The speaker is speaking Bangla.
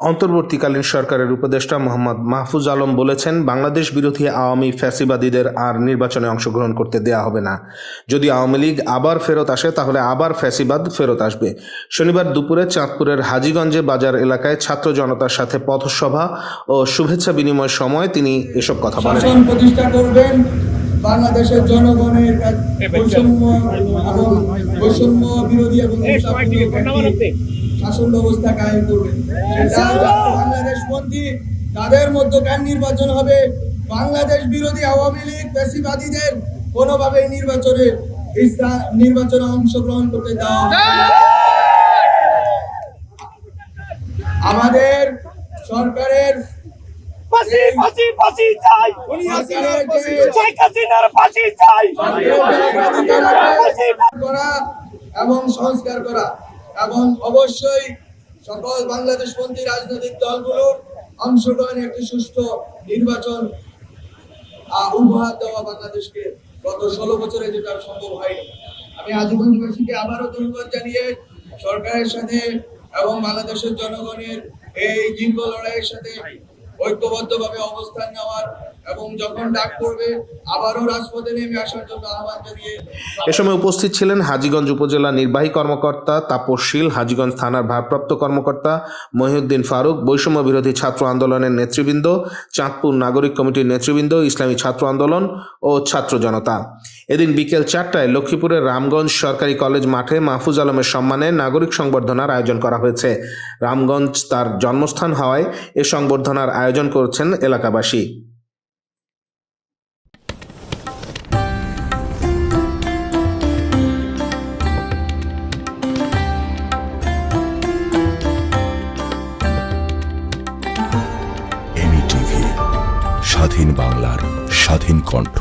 অন্তর্বর্তীকালীন সরকারের উপদেষ্টা মোহাম্মদ মাহফুজ আলম বলেছেন, বাংলাদেশ বিরোধী আওয়ামী ফ্যাসিবাদীদের আর নির্বাচনে অংশগ্রহণ করতে দেয়া হবে না। যদি আওয়ামী লীগ আবার ফেরত আসে, তাহলে আবার ফ্যাসিবাদ ফেরত আসবে। শনিবার দুপুরে চাঁদপুরের হাজীগঞ্জে বাজার এলাকায় ছাত্র জনতার সাথে পথসভা ও শুভেচ্ছা বিনিময়ের সময় তিনি এসব কথা বলেন। প্রতিষ্ঠা করবেন বাংলাদেশের জনগণের বৈষম্য বিরোধী এবং শাসন ব্যবস্থা কায়েম করবেন বাংলাদেশ পন্থী তাদের মধ্যকার নির্বাচন হবে? বাংলাদেশ বিরোধী আওয়ামী লীগ বেশিবাদীদের কোনোভাবেই নির্বাচনে নির্বাচনে অংশগ্রহণ করতে দেওয়া আমাদের সরকারের ফাঁসি ফাঁসি ফাঁসি চাই। শেখ হাসিনার ফাঁসি চাই। করা এবং সংস্কার করা এবং অবশ্যই সকল বাংলাদেশপন্থী রাজনৈতিক দলগুলোর অংশগ্রহণে একটি সুষ্ঠু নির্বাচন উপহার দেওয়া বাংলাদেশকে গত ষোলো বছরে যেটা সম্ভব হয়নি। আমি আজীবনবাসীকে আবারও ধন্যবাদ জানিয়ে সরকারের সাথে এবং বাংলাদেশের জনগণের এই দীর্ঘ লড়াইয়ের সাথে ঐক্যবদ্ধভাবে অবস্থান নেওয়ার এবং যখন ডাক পড়বে, আবারও রাজপথে নেমে আসার জন্য আহ্বান জানিয়ে এ সময় উপস্থিত ছিলেন হাজীগঞ্জ উপজেলা নির্বাহী কর্মকর্তা তাপসশীল হাজীগঞ্জ থানার ভারপ্রাপ্ত কর্মকর্তা মহিউদ্দিন ফারুক, বৈষম্য বিরোধী ছাত্র আন্দোলনের নেতৃবৃন্দ, চাঁদপুর নাগরিক কমিটির নেতৃবৃন্দ, ইসলামী ছাত্র আন্দোলন ও ছাত্র জনতা। এদিন বিকেল চারটায় লক্ষ্মীপুরের রামগঞ্জ সরকারি কলেজ মাঠে মাহফুজ আলমের সম্মানে নাগরিক সংবর্ধনার আয়োজন করা হয়েছে। রামগঞ্জ তার জন্মস্থান হওয়ায় এ সংবর্ধনার আয়োজন করছেন এলাকাবাসী। স্বাধীন বাংলার স্বাধীন কণ্ঠ।